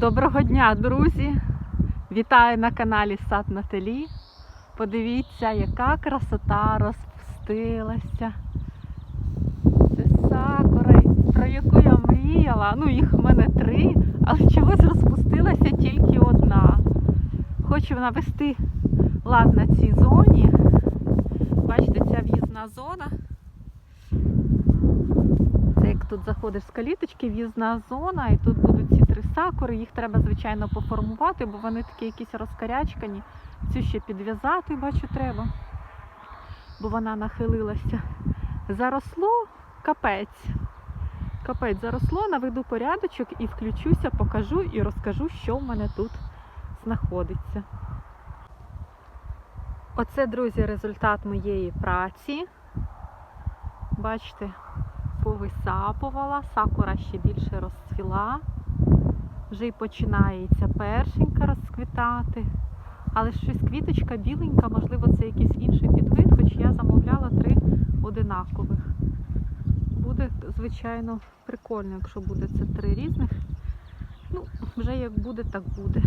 Доброго дня, друзі! Вітаю на каналі Сад Наталі. Подивіться, яка красота розпустилася. Це сакура, про яку я мріяла. Ну, їх в мене три, але чогось розпустилася тільки одна. Хочу навести лад на цій зоні. Бачите, ця в'їзна зона. Тут заходиш з каліточки, в'їзна зона, і тут будуть ці три сакури. Їх треба, звичайно, поформувати, бо вони такі якісь розкарячкані. Цю ще підв'язати, бачу, треба, бо вона нахилилася. Заросло капець. Капець заросло, наведу порядочок і включуся, покажу і розкажу, що в мене тут знаходиться. Оце, друзі, результат моєї праці. Бачите, повисапувала, сакура ще більше розцвіла. Вже й починається першенька розквітати. Але щось квіточка біленька, можливо, це якийсь інший підвид, хоч я замовляла три одинакових. Буде, звичайно, прикольно, якщо буде це три різних. Ну, вже як буде, так буде.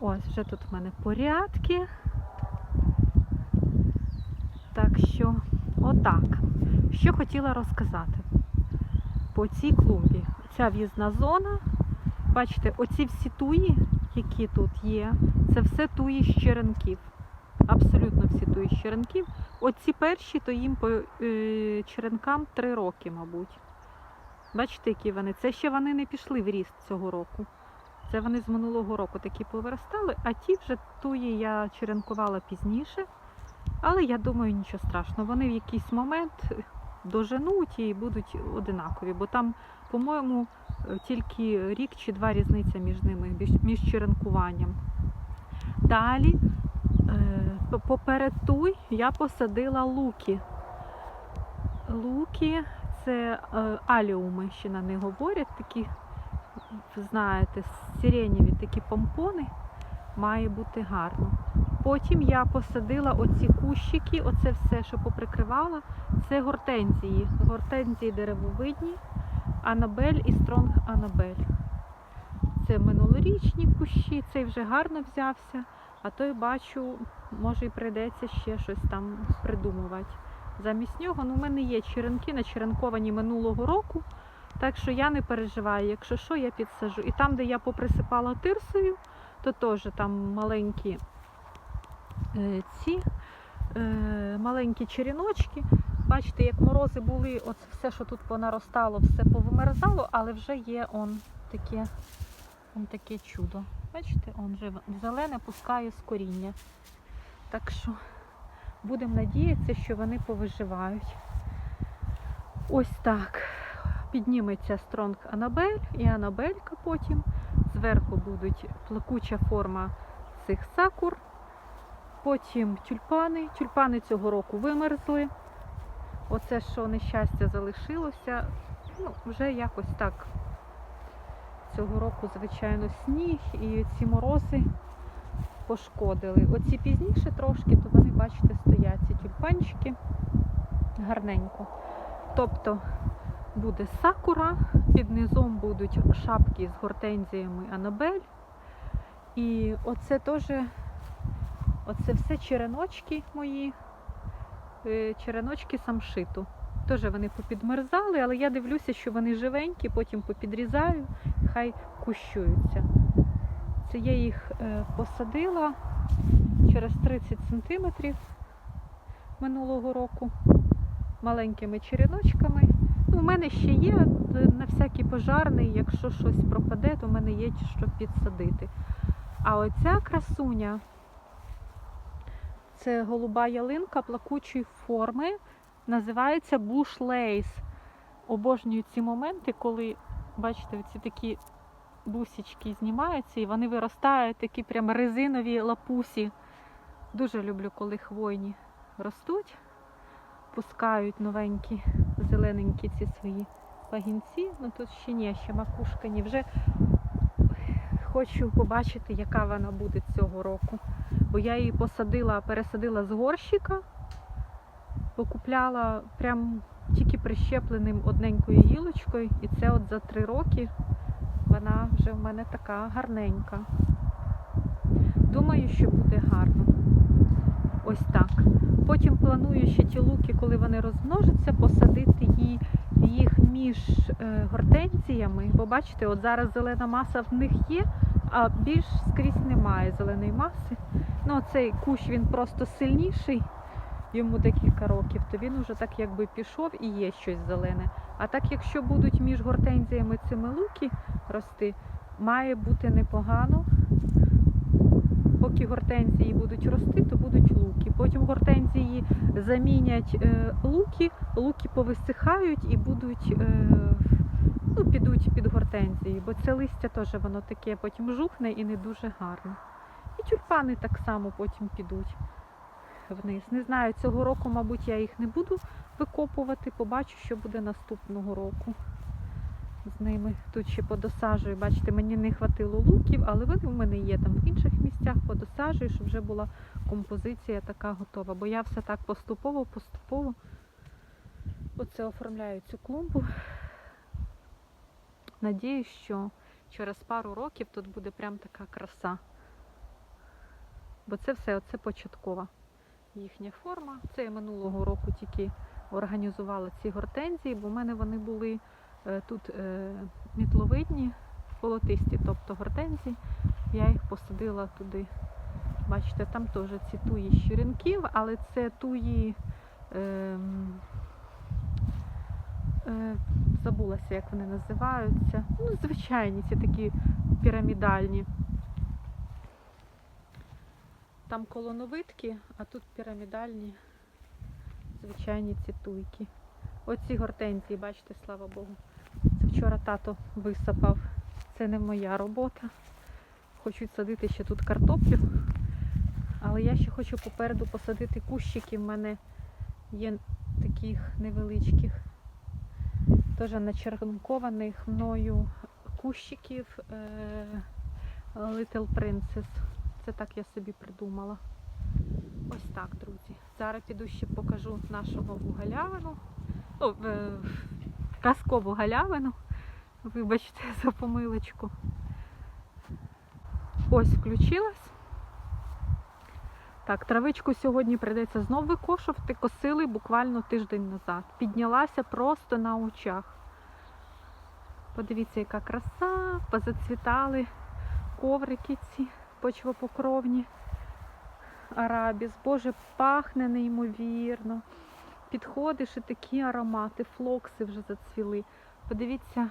Ось, вже тут в мене порядки. Так що, отак. Що хотіла розказати по цій клумбі. Ця в'їзна зона. Бачите, оці всі туї, які тут є, це все туї з черенків. Абсолютно всі туї з черенків. Оці перші, то їм по е, черенкам 3 роки, мабуть. Бачите, які вони? Це ще вони не пішли в ріст цього року. Це вони з минулого року такі повиростали, а ті вже туї я черенкувала пізніше. Але я думаю, нічого страшного. Вони в якийсь момент доженуть і будуть одинакові, бо там, по-моєму, е, тільки рік чи два різниця між ними, між- черенкуванням. Далі, е, поперед туй я посадила луки. Луки це е, аліуми, ще на них говорять, такі, знаєте, сиренєві такі помпони. Має бути гарно. Потім я посадила оці кущики, оце все, що поприкривала, це гортензії. Гортензії деревовидні, Анабель і Стронг Анабель. Це минулорічні кущі, цей вже гарно взявся, а той бачу, може і прийдеться ще щось там придумувати. Замість нього ну, в мене є черенки начеренковані минулого року, так що я не переживаю, якщо що, я підсажу. І там, де я поприсипала тирсою, то теж там маленькі ці е, маленькі черіночки. Бачите, як морози були, от все, що тут понаростало, все повимерзало, але вже є он таке, он таке чудо. Бачите, он вже зелене пускає з коріння. Так що будемо надіятися, що вони повиживають. Ось так. Підніметься Стронг Анабель і Анабелька потім. Зверху будуть плакуча форма цих сакур. Потім тюльпани. Тюльпани цього року вимерзли. Оце, що нещастя залишилося, ну, вже якось так. Цього року, звичайно, сніг і ці морози пошкодили. Оці пізніше трошки, то вони, бачите, стоять ці тюльпанчики гарненько. Тобто буде сакура, під низом будуть шапки з гортензіями Анабель. І оце теж, оце все череночки мої, е, череночки самшиту. Теж вони попідмерзали, але я дивлюся, що вони живенькі, потім попідрізаю, хай кущуються. Це я їх е, посадила через 30 сантиметрів минулого року маленькими череночками. Ну, у мене ще є е, на всякий пожарний, якщо щось пропаде, то в мене є що підсадити. А оця красуня це голуба ялинка плакучої форми, називається Lace. Обожнюю ці моменти, коли, бачите, ці такі бусічки знімаються і вони виростають, такі прям резинові лапусі. Дуже люблю, коли хвойні ростуть, пускають новенькі, зелененькі ці свої пагінці. Ну тут ще ні, ще макушка ні. Вже хочу побачити, яка вона буде цього року. Бо я її посадила, пересадила з горщика, покупляла прям тільки прищепленим одненькою гілочкою, і це от за три роки вона вже в мене така гарненька. Думаю, що буде гарно. Ось так. Потім планую ще ті луки, коли вони розмножаться, посадити їх між е, гортензіями. Бо бачите, от зараз зелена маса в них є, а більш скрізь немає зеленої маси. Ну, цей кущ він просто сильніший, йому декілька років, то він уже так якби пішов і є щось зелене. А так, якщо будуть між гортензіями цими луки рости, має бути непогано. Поки гортензії будуть рости, то будуть луки. Потім гортензії замінять е, луки, луки повисихають і будуть, е, ну, підуть під гортензії, бо це листя теж воно таке потім жухне і не дуже гарно. І тюльпани так само потім підуть вниз. Не знаю, цього року, мабуть, я їх не буду викопувати, побачу, що буде наступного року з ними. Тут ще подосаджую. Бачите, мені не хватило луків, але вони в мене є там в інших місцях, подосаджую, щоб вже була композиція така готова. Бо я все так поступово, поступово оце оформляю цю клумбу. Надіюсь, що через пару років тут буде прям така краса. Бо це все оце початкова їхня форма. Це я минулого року тільки організувала ці гортензії, бо в мене вони були е, тут е, мітловидні, полотисті, тобто гортензії. Я їх посадила туди. Бачите, там теж ці туї щуренків, але це туї. Е, е, забулася, як вони називаються. Ну, звичайні, ці такі пірамідальні. Там колоновидки, а тут пірамідальні звичайні ці туйки. Оці гортензії, бачите, слава Богу. Це вчора тато висапав. Це не моя робота. Хочу садити ще тут картоплю. Але я ще хочу попереду посадити кущики. В мене є таких невеличких, теж начеркованих мною кущиків е, Little Princess. Це так я собі придумала. Ось так, друзі. Зараз піду ще покажу нашу нову галявину. О, казкову галявину. Вибачте за помилочку. Ось включилась. Так, травичку сьогодні прийдеться знов викошувати. Косили буквально тиждень назад. Піднялася просто на очах. Подивіться, яка краса, позацвітали коврики ці почвопокровні. Арабіс. Боже, пахне неймовірно. Підходиш і такі аромати, флокси вже зацвіли. Подивіться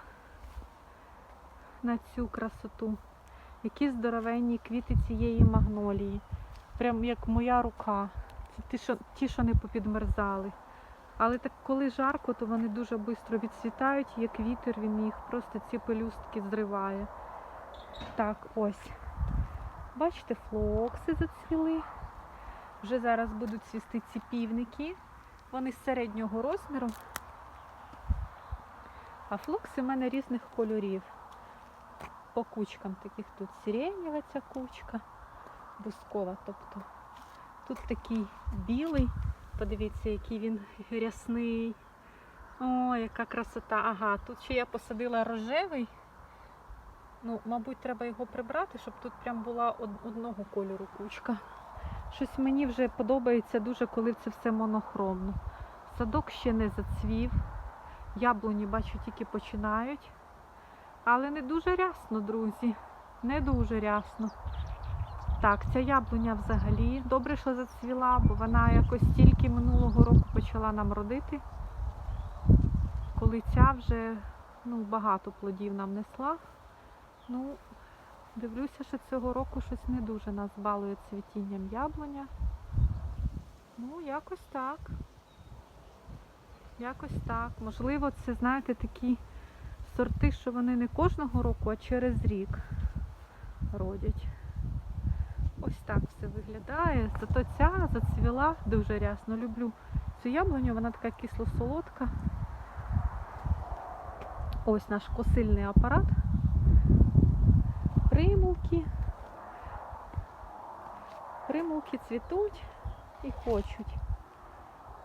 на цю красоту. Які здоровенні квіти цієї магнолії. Прям як моя рука. Це ті, що, ті, що не попідмерзали. Але так коли жарко, то вони дуже швидко відцвітають, як вітер, він їх просто ці пелюстки зриває. Так, ось. Бачите, флокси зацвіли. Вже зараз будуть цвісти ці півники. Вони середнього розміру. А флокси в мене різних кольорів. По кучкам таких тут сиренєва ця кучка, бускова. Тобто тут такий білий. Подивіться, який він рясний. О, яка красота. Ага, тут ще я посадила рожевий. Ну, мабуть, треба його прибрати, щоб тут прям була одного кольору кучка. Щось мені вже подобається дуже, коли це все монохромно. Садок ще не зацвів. Яблуні, бачу, тільки починають. Але не дуже рясно, друзі. Не дуже рясно. Так, ця яблуня взагалі добре, що зацвіла, бо вона якось тільки минулого року почала нам родити. Коли ця вже ну, багато плодів нам несла. Ну, дивлюся, що цього року щось не дуже нас балує цвітінням яблуня. Ну, якось так. Якось так. Можливо, це, знаєте, такі сорти, що вони не кожного року, а через рік родять. Ось так все виглядає. Зато ця зацвіла дуже рясно. Люблю цю яблуню, вона така кисло-солодка. Ось наш косильний апарат. Примулки. Примулки цвітуть і хочуть.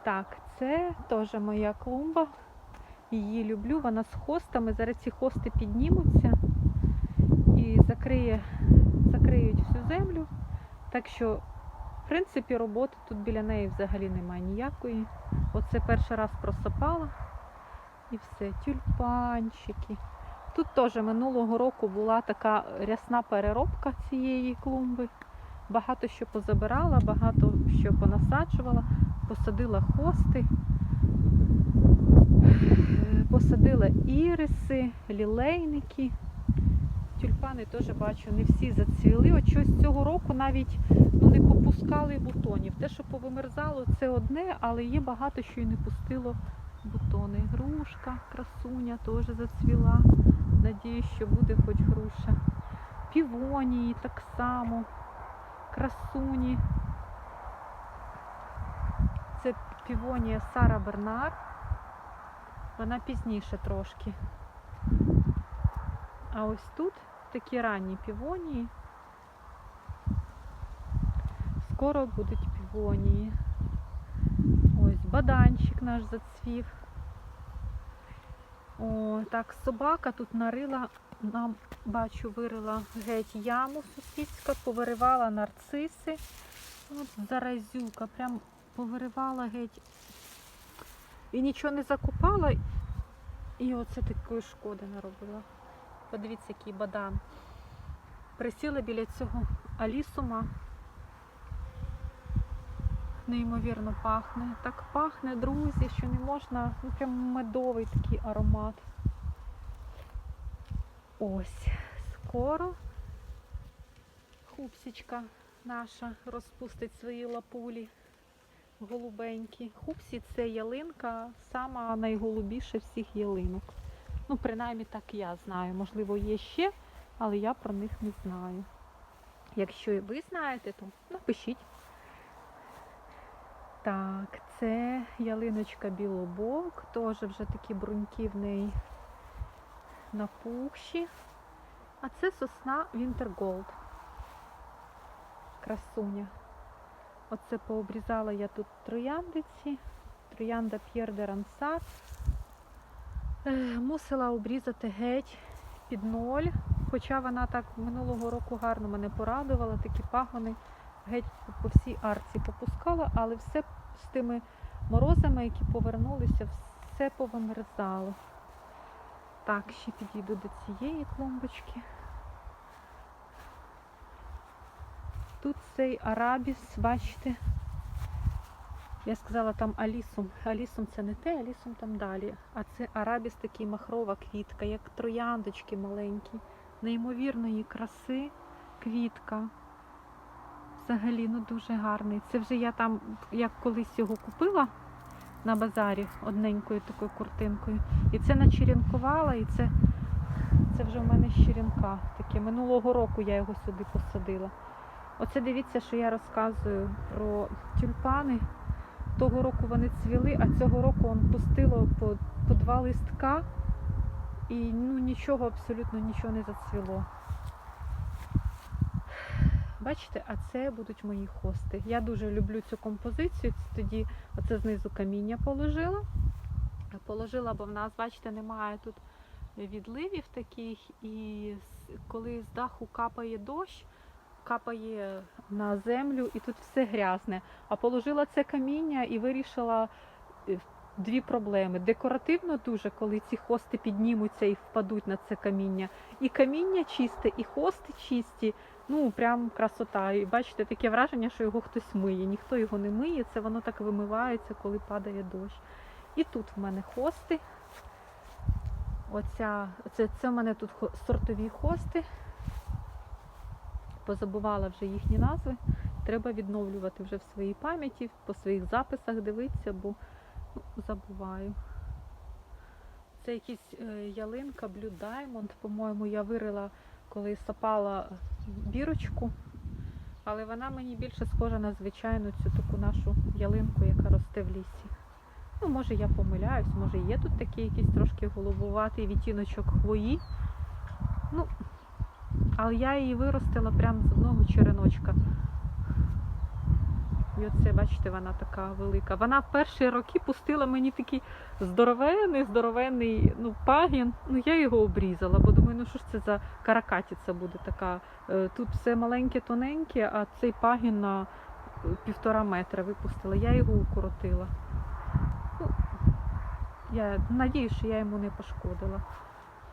Так, це теж моя клумба. Її люблю, вона з хостами. Зараз ці хости піднімуться. і закриє, закриють всю землю. Так що, в принципі, роботи тут біля неї взагалі немає ніякої. Оце перший раз просапала і все, тюльпанчики. Тут теж минулого року була така рясна переробка цієї клумби. Багато що позабирала, багато що понасаджувала, посадила хости, посадила іриси, лілейники. Тюльпани теж бачу, не всі зацвіли. От щось цього року навіть ну, не попускали бутонів. Те, що повимерзало, це одне, але є багато що і не пустило бутони. Грушка, красуня теж зацвіла. Надіюсь, що буде хоч груша. Півонії так само. Красуні. Це півонія Сара Бернар. Вона пізніше трошки. А ось тут такі ранні півонії. Скоро будуть півонії. Ось баданчик наш зацвів. О, так, собака тут нарила, нам бачу, вирила геть яму сусідська, повиривала нарциси. От заразюка, прям повиривала геть. І нічого не закупала. І оце такої шкоди наробила. Подивіться, який бадан. Присіла біля цього алісума. Неймовірно пахне. Так пахне, друзі, що не можна. Ну, прям медовий такий аромат. Ось, скоро хупсічка наша розпустить свої лапулі голубенькі. Хупсі це ялинка, сама найголубіша всіх ялинок. Ну, принаймні так я знаю. Можливо, є ще, але я про них не знаю. Якщо і ви знаєте, то напишіть. Так, це ялиночка білобок, теж вже такі бруньки в неї напухші. А це сосна Gold. Красуня. Оце пообрізала я тут трояндиці. Троянда П'єр де Рансар. Е, Мусила обрізати геть під ноль. Хоча вона так минулого року гарно мене порадувала, такі пагони геть по всій арці попускала, але все з тими морозами, які повернулися, все повимерзало. Так, ще підійду до цієї клумбочки. Тут цей арабіс, бачите, я сказала там алісум. Алісум це не те, алісум там далі. А це арабіс такий махрова квітка, як трояндочки маленькі, неймовірної краси квітка. Взагалі, ну дуже гарний. Це вже я там, як колись його купила на базарі одненькою такою куртинкою. І це начеренкувала, і це, це вже в мене щеренка таке. Минулого року я його сюди посадила. Оце дивіться, що я розказую про тюльпани. Того року вони цвіли, а цього року он пустило по, по два листка і ну, нічого, абсолютно нічого не зацвіло. Бачите, а це будуть мої хости. Я дуже люблю цю композицію. Це тоді оце знизу каміння положила. Положила, бо в нас, бачите, немає тут відливів таких, і коли з даху капає дощ, капає на землю і тут все грязне. А положила це каміння і вирішила е, дві проблеми. Декоративно дуже, коли ці хости піднімуться і впадуть на це каміння. І каміння чисте, і хости чисті. Ну, прям красота. І бачите, таке враження, що його хтось миє. Ніхто його не миє, це воно так вимивається, коли падає дощ. І тут в мене хости. Оця, це, це в мене тут сортові хости. Позабувала вже їхні назви. Треба відновлювати вже в своїй пам'яті, по своїх записах дивитися, бо ну, забуваю. Це якась е, ялинка Blue Diamond, по-моєму, я вирила, коли сапала бірочку. Але вона мені більше схожа на звичайну цю таку нашу ялинку, яка росте в лісі. Ну, може я помиляюсь, може є тут такий якийсь трошки голубуватий відтіночок хвої. Ну, але я її виростила прямо з одного череночка. І оце, бачите, вона така велика. Вона в перші роки пустила мені такий здоровенний, здоровенний ну, пагін. Ну я його обрізала, бо думаю, ну що ж це за каракатиця буде така. Е, Тут все маленьке, тоненьке, а цей пагін на е, півтора метра випустила. Я його укоротила. Ну, я надію, що я йому не пошкодила.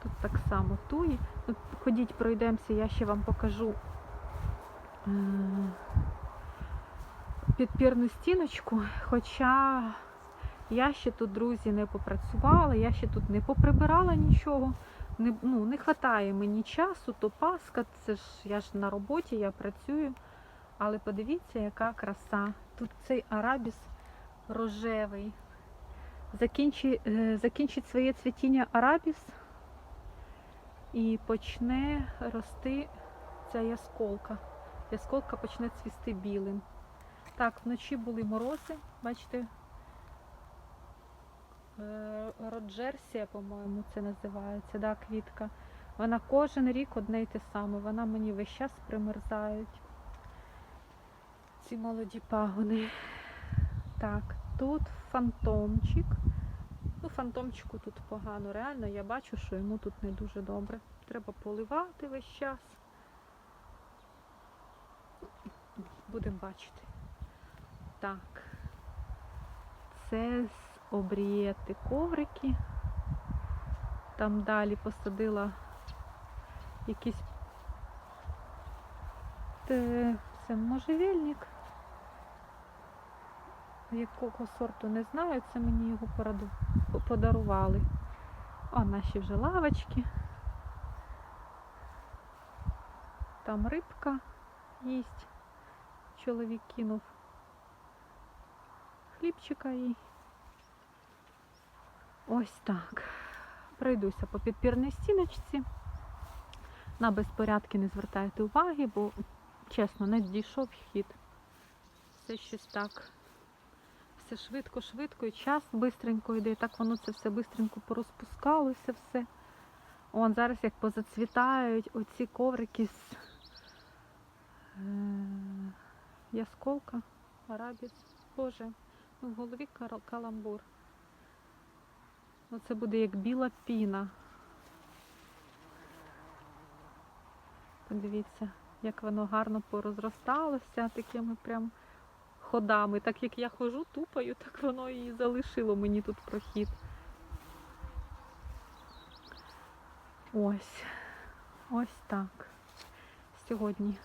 Тут так само туї. Ну, ходіть, пройдемося, я ще вам покажу е, підпірну стіночку. Хоча я ще тут, друзі, не попрацювала, я ще тут не поприбирала нічого. Не, ну, не вистачає мені часу, то Пасха, це ж я ж на роботі, я працюю. Але подивіться, яка краса. Тут цей арабіс рожевий. Закінчи, е, закінчить своє цвітіння арабіс і почне рости ця ясколка. Ясколка почне цвісти білим. Так, вночі були морози, бачите, е, Роджерсія, по-моєму, це називається, да, квітка. Вона кожен рік одне й те саме. Вона мені весь час примерзають. Ці молоді пагони. Так, тут фантомчик. Ну, фантомчику тут погано. Реально, я бачу, що йому тут не дуже добре. Треба поливати весь час. Будемо бачити. Так. Це з обрієти коврики. Там далі посадила якийсь це можжевельник. Якого сорту не знаю, це мені його подарували. О, наші вже лавочки. Там рибка їсть. Чоловік кинув хлібчика їй. Ось так. Пройдуся по підпірній стіночці. На безпорядки не звертайте уваги, бо, чесно, не дійшов хід. Все щось так. Все швидко-швидко, і час швидко йде. і Так воно це все швидко порозпускалося все. Он зараз як позацвітають оці коврики з е, ясколка, арабіс. Боже, ну в голові каламбур. Ну, це буде як біла піна. Подивіться, як воно гарно порозросталося такими прям ходами. Так як я ходжу тупаю, так воно і залишило мені тут прохід. Ось. Ось так. Сьогодні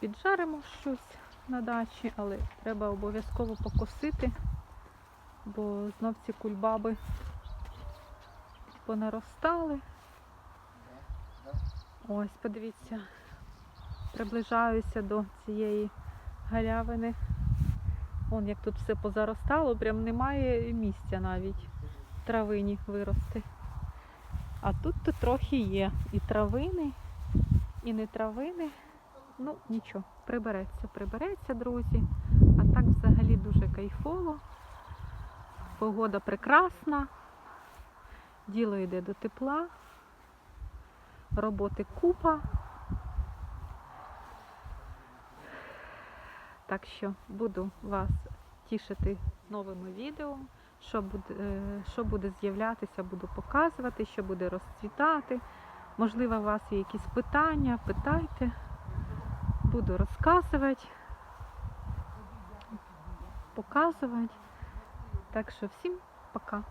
піджаримо щось на дачі, але треба обов'язково покосити, бо знов ці кульбаби понаростали. Ось, подивіться, приближаюся до цієї галявини. Вон як тут все позаростало, прям немає місця навіть травині вирости. А тут то трохи є і травини, і не травини. Ну, нічого, прибереться, прибереться, друзі. А так взагалі дуже кайфово. Погода прекрасна. Діло йде до тепла. Роботи купа. Так що буду вас тішити новими відео. Що буде, е, що буде з'являтися, буду показувати, що буде розцвітати. Можливо, у вас є якісь питання, питайте. Буду розказувати, показувати. Так що всім пока.